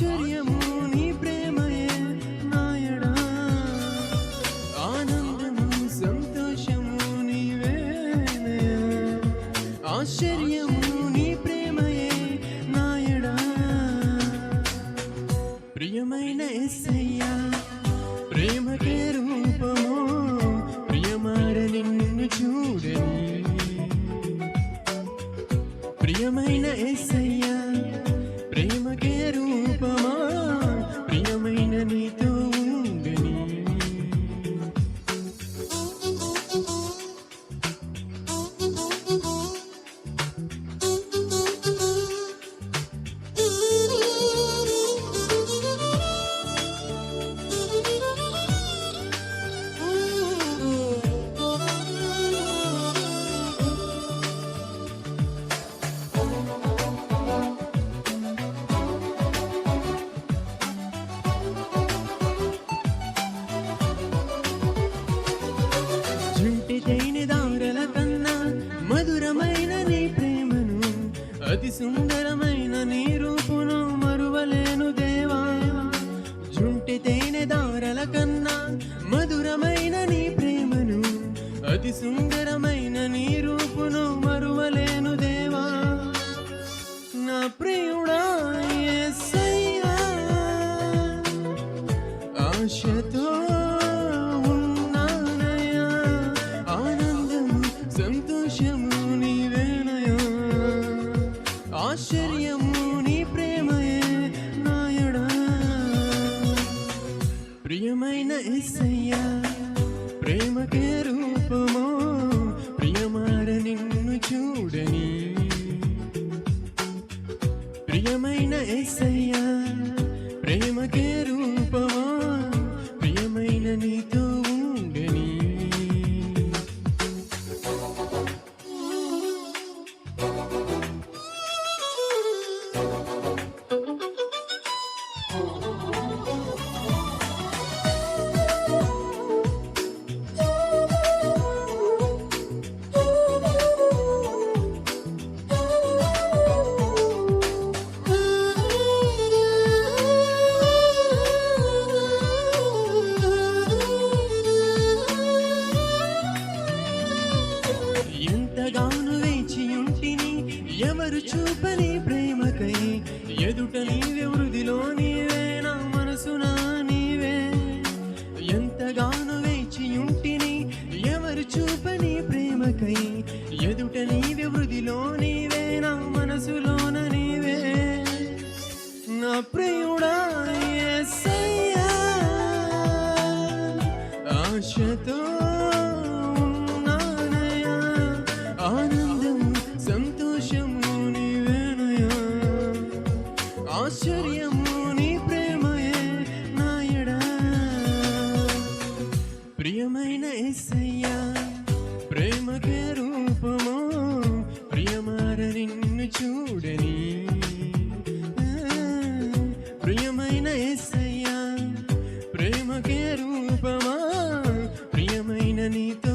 ఆశ్చర్యము నీ ప్రేమయే నాయడా. ఆనందము సంతోషము నీవే ఆశ్చర్యము నీ ప్రేమయే నాయడా. ప్రియమైన ఎస్సయ్యా ప్రేమకే రూపము ప్రియమారని నిన్ను చూడని. ప్రియమైన ఎస్సయ్యా ప్రేమ అతి సుందరమైన నీ రూపును మరువలేను దేవా. నా ప్రియుడా ప్రియుడా ఆశతో ఉన్నానయా ఆనందం సంతోషము నీవేనయా ఆశ్చర్యం నాకే రూపమా ప్రియమైన నీతో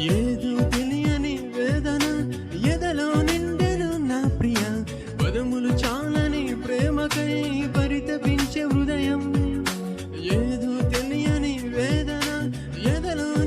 ఏదో తెలియని వేదన ఎదలో నిండెను నా ప్రియ. పదములు చాలని ప్రేమకై పరితపించే హృదయం. ఏదో తెలియని వేదన ఎదలో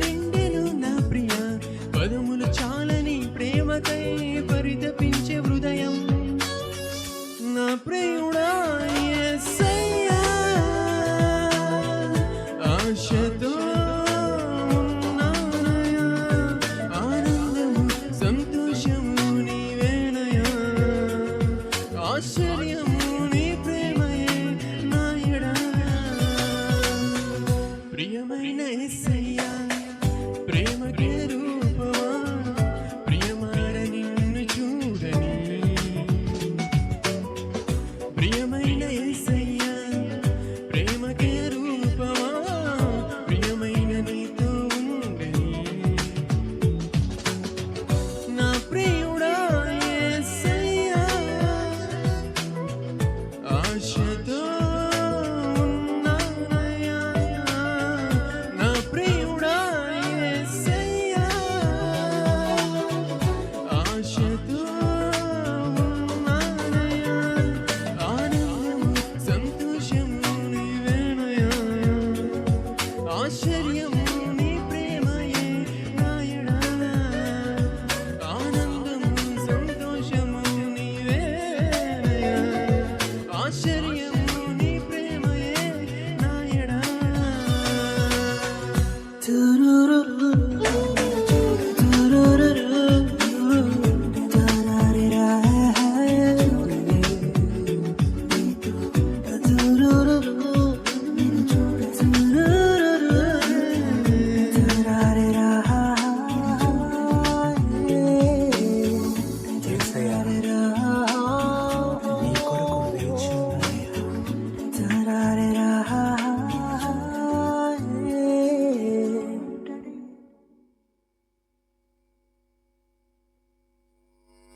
ఆనందము సంతోషము నీవేనయ్యా ఆశ్చర్యము